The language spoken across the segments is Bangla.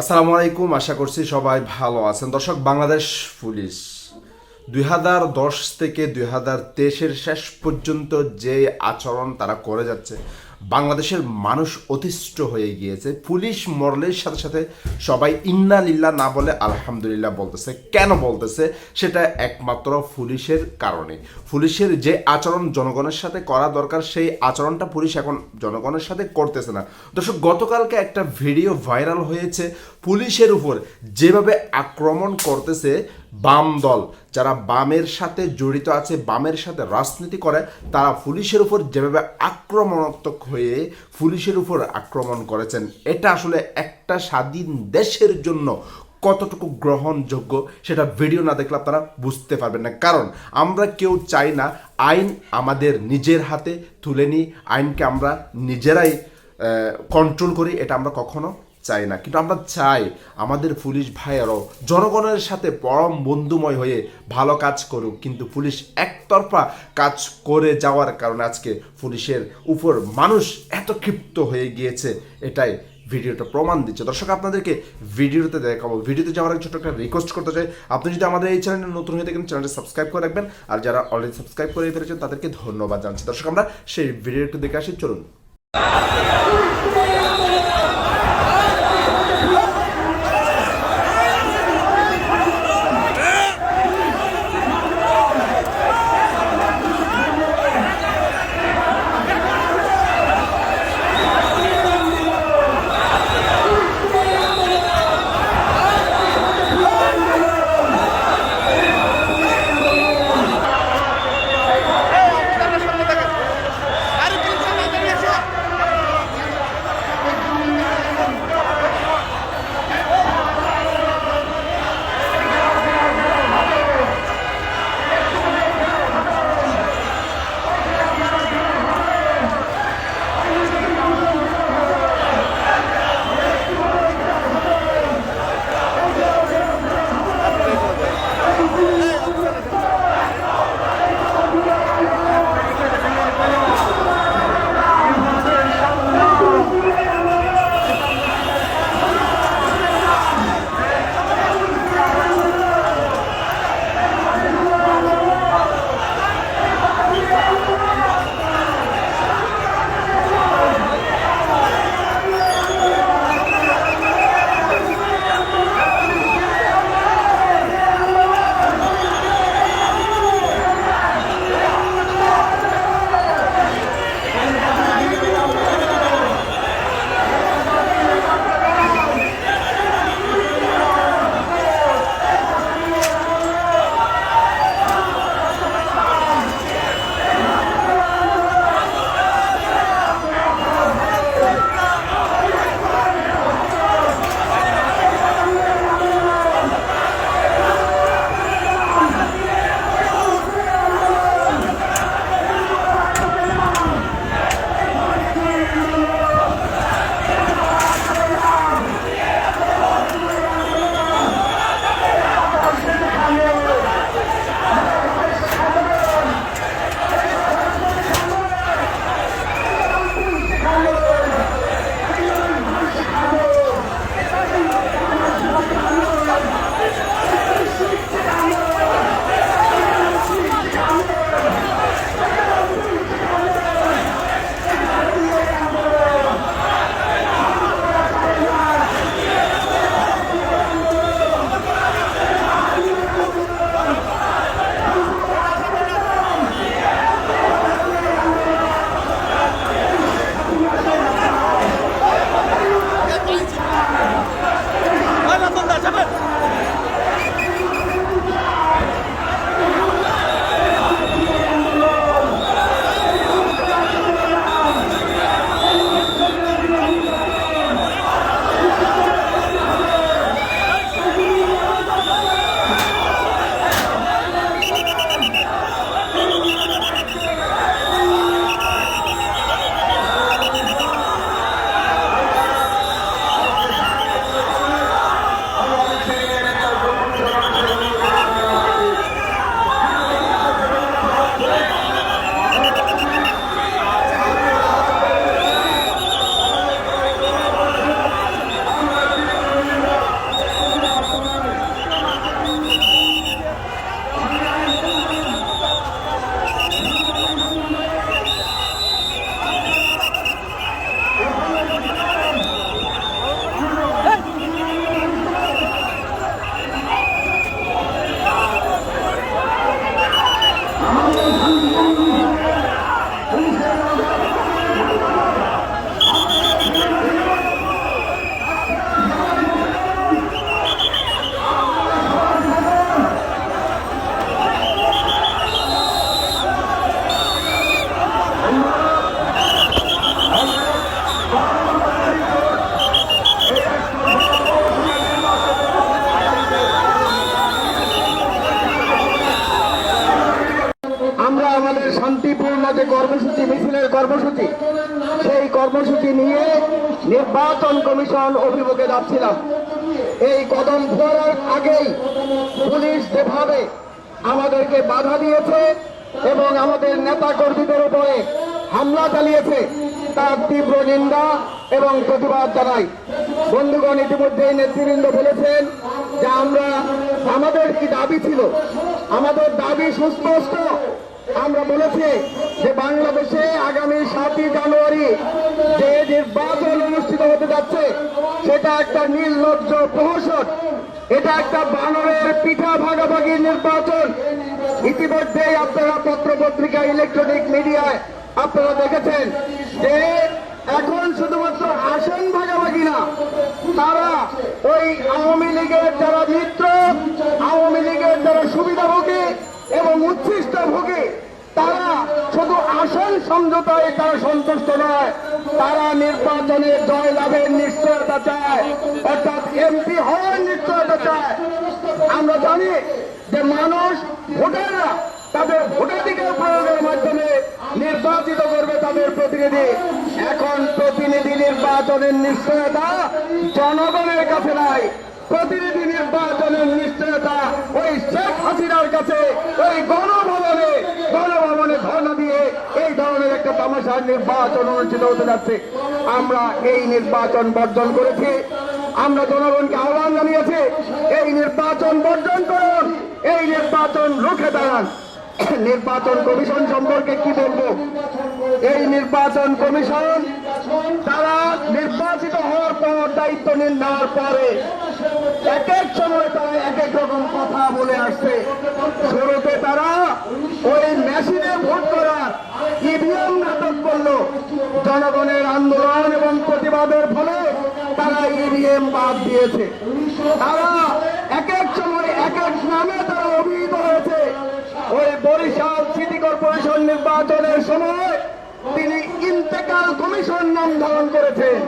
আসসালামু আলাইকুম, আশা করছি সবাই ভালো আছেন। দর্শক, বাংলাদেশ পুলিশ, দুই হাজার দশ থেকে দুই হাজার তেইশের শেষ পর্যন্ত যে আচরণ তারা করে যাচ্ছে বাংলাদেশের মানুষ অতিষ্ঠ হয়ে গিয়েছে। পুলিশ মরলের সাথে সাথে সবাই ইন্না লিল্লা না বলে আলহামদুলিল্লাহ বলতেছে। কেন বলতেছে? সেটা একমাত্র পুলিশের কারণে। পুলিশের যে আচরণ জনগণের সাথে করা দরকার, সেই আচরণটা পুলিশ এখন জনগণের সাথে করতেছে না। দর্শক, গতকালকে একটা ভিডিও ভাইরাল হয়েছে। পুলিশের উপর যেভাবে আক্রমণ করতেছে বাম দল। যারা বামের সাথে জড়িত আছে, বামের সাথে রাজনীতি করে, তারা পুলিশের উপর যেভাবে আক্রমণাত্মক হয়ে পুলিশের উপর আক্রমণ করেছেন, এটা আসলে একটা স্বাধীন দেশের জন্য কতটুকু গ্রহণযোগ্য সেটা ভিডিও না দেখলে আপনারা বুঝতে পারবেন না। কারণ আমরা কেউ চাই না আইন আমাদের নিজের হাতে তুলে নিই, আইনকে আমরা নিজেরাই কন্ট্রোল করি, এটা আমরা কখনো চাই না। কিন্তু আমরা চাই আমাদের পুলিশ ভাইয়েরাও জনগণের সাথে পরম বন্ধুময় হয়ে ভালো কাজ করুক। কিন্তু পুলিশ একতরফা কাজ করে যাওয়ার কারণে আজকে পুলিশের উপর মানুষ এত ক্ষিপ্ত হয়ে গিয়েছে, এটাই ভিডিওটা প্রমাণ দিচ্ছে। দর্শক, আপনাদেরকে ভিডিওতে দেখাবো। ভিডিওতে যাওয়ার আগে ছোট একটা রিকোয়েস্ট করতে চাই। আপনি যদি আমাদের এই চ্যানেলে নতুন হয়ে থাকেন চ্যানেলটা সাবস্ক্রাইব করে রাখবেন। আর যারা অলরেডি সাবস্ক্রাইব করে ফেলেছেন, তাদেরকে ধন্যবাদ জানাচ্ছি। দর্শক, আমরা সেই ভিডিওটা দেখে আসি, চলুন। কমিশন অভিমুখে যাচ্ছিলাম। এই কদম ফোরার আগেই পুলিশ যেভাবে আমাদেরকে বাধা দিয়েছে এবং আমাদের নেতা কর্মীদের উপরে হামলা চালিয়েছে, তার তীব্র নিন্দা এবং প্রতিবাদ জানাই। বন্ধুগণ, ইতিমধ্যে নেতৃবৃন্দ বলেছেন যে আমরা, আমাদের কি দাবি ছিল? আমাদের দাবি সুস্পষ্ট। আমরা বলেছি যে বাংলাদেশে আগামী সাতই জানুয়ারি যে নির্বাচন অনুষ্ঠিত হতে যাচ্ছে, সেটা একটা নির্লজ্জ প্রহসন। এটা একটা বানরের পিঠা ভাগাভাগি নির্বাচন। ইতিমধ্যেই আপনারা পত্র পত্রিকা ইলেকট্রনিক মিডিয়ায় আপনারা দেখেছেন যে এখন শুধুমাত্র আসন ভাগাভাগি না, তারা ওই আওয়ামী লীগের যারা মিত্র আওয়ামী লীগের যারা সুবিধাভোগী এবং উচ্ছিষ্ট ভোগী তারা শুধু আসন সমঝোতায় তারা সন্তুষ্ট নয়, তারা নির্বাচনে জয় লাভের নিশ্চয়তা চায়। অর্থাৎ এমপি হওয়ার নিশ্চয়তা চায়। আমরা জানি যে মানুষ ভোটাররা তাদের ভোটাধিকার প্রয়োগের মাধ্যমে নির্বাচিত করবে তাদের প্রতিনিধি। এখন প্রতিনিধি নির্বাচনের নিশ্চয়তা জনগণের কাছে নাই প্রতিনিধি নির্বাচনের নিশ্চয়তা ওই শেখ হাসিনার কাছে, ওই গণভবনে গণভবনে ধর্ণা দিয়ে এই ধরনের একটা তামাশার নির্বাচন অনুষ্ঠিত হতে যাচ্ছে। আমরা এই নির্বাচন বর্জন করেছি। আমরা জনগণকে আহ্বান জানিয়েছি, এই নির্বাচন বর্জন করুন, এই নির্বাচন রুখে দাঁড়ান। নির্বাচন কমিশন সম্পর্কে কি বলব? এই নির্বাচন কমিশন তারা নির্বাচিত হওয়ার পর দায়িত্ব নেওয়ার পরে এক এক সময় তারা এক এক রকম কথা বলে আসছে। শুরুতে তারা ওই মেশিনে ভোট করার ইভিএম নাটক করল। জনগণের আন্দোলন এবং প্রতিবাদের ফলে তারা ইভিএম বাদ দিয়েছে। তারা এক এক সময় এক এক নামে তারা অভিহিত হয়েছে। ওই বরিশাল সিটি কর্পোরেশন নির্বাচনের সময় তিনি ইন্তেকাল কমিশন নাম ধারণ করেছেন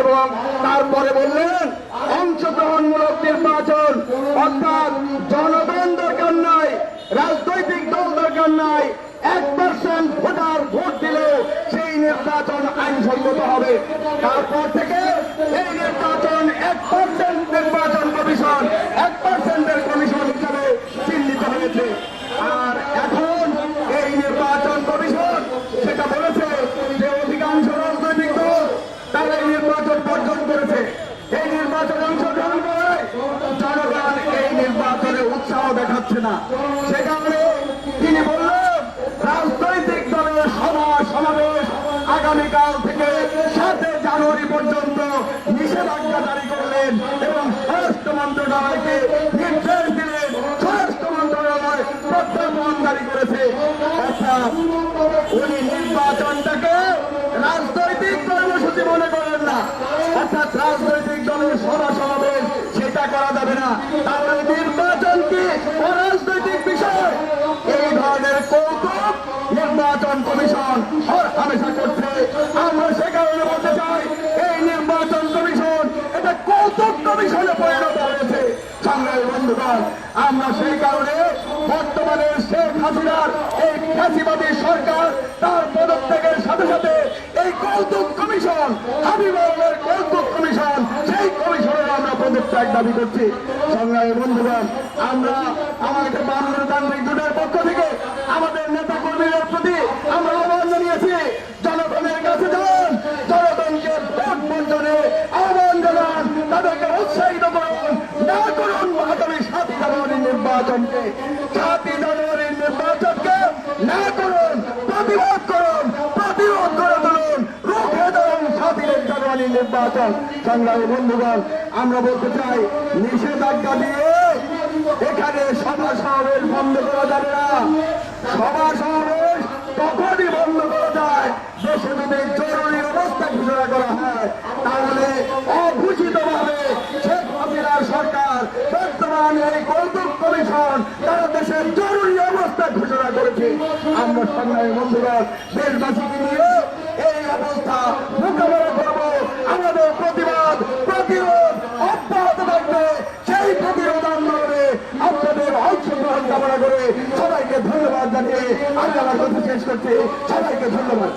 এবং তারপরে বললেন, অংশগ্রহণমূলক নির্বাচন, অর্থাৎ জনগণ দরকার নাই, রাজনৈতিক দল দরকার নাই, এক পার্সেন্ট ভোটার ভোট দিলেও সেই নির্বাচন আইনসম্মত হবে। তারপর থেকে এই নির্বাচন এক পার্সেন্ট নির্বাচন কমিশন এক পার্সেন্টের কমিশন হিসাবে চিহ্নিত হয়েছে আর এখন এই নির্বাচন কমিশন সেটা বলেছে যে অধিকাংশ রাজনৈতিক দল তারা এই নির্বাচন বর্জন করেছে এই নির্বাচনে অংশগ্রহণ করে জনগণ এই নির্বাচনে দেখাচ্ছে না। সে কারণে তিনি বললেন, রাজনৈতিক দলের সভা সমাবেশ আগামীকাল থেকে সাতে জানুয়ারি পর্যন্ত নিষেধাজ্ঞা জারি করলেন এবং স্বরাষ্ট্র মন্ত্রণালয়কে নির্দেশ দিলেন। স্বরাষ্ট্র মন্ত্রণালয় প্রত্যর্পণ জারি করেছে। অর্থাৎ উনি নির্বাচনটাকে কমিশনে পরিণত হয়েছে। সংগ্রামী বন্ধুগণ, আমরা সেই কারণে বর্তমানে শেখ হাসিনার এই ফ্যাসিবাদী সরকার তার পদত্যাগের সাথে সাথে এই কৌতুক কমিশন হাবিবের কৌতুক কমিশন, সেই কমিশনের আমরা পদত্যাগ দাবি করছি। সংগ্রামী বন্ধুগণ, আমরা আমাদের বাংলাতান্ত্রিক জোটের পক্ষ থেকে আমাদের নেতা কর্মীদের প্রতি আমরা আহ্বান জানিয়েছি জনগণের কাছে যান জনগণকে ভোট বঞ্চনে আহ্বান জানান তাদেরকে উৎসাহিত করুন না করুন আগামী সাতই জানুয়ারির নির্বাচনকে সাতই জানুয়ারির নির্বাচনকে না করুন প্রতিবাদ করুন প্রতিরোধ করে তুলুন রুখে ধরুন সাতই জানুয়ারির নির্বাচন সংগ্রামী বন্ধুগণ, আমরা বলতে চাই, নিষেধাজ্ঞা দিয়ে এখানে সভা সমাবেশ বন্ধ করা যাবে না। সভা সমাবেশ তখনই বন্ধ করা যায়, দেশে যদি জরুরি অবস্থা ঘোষণা করা হয়, তাহলে অঘোষিত ভাবে শেখ হাসিনার সরকার বর্তমান এই কৌতুক কমিশন তারা দেশের জরুরি অবস্থা ঘোষণা করেছে। আমরা সংগ্রামী বন্ধুগণ, দেশবাসীকে নিয়ে এই অবস্থা মোকাবেলা করব আমাদের প্রতিবাদ প্রতিরোধ অব্যাহত থাকবে সেই প্রতিরোধ আন্দোলনে আপনাদের অংশগ্রহণ কামনা করে সবাইকে ধন্যবাদ।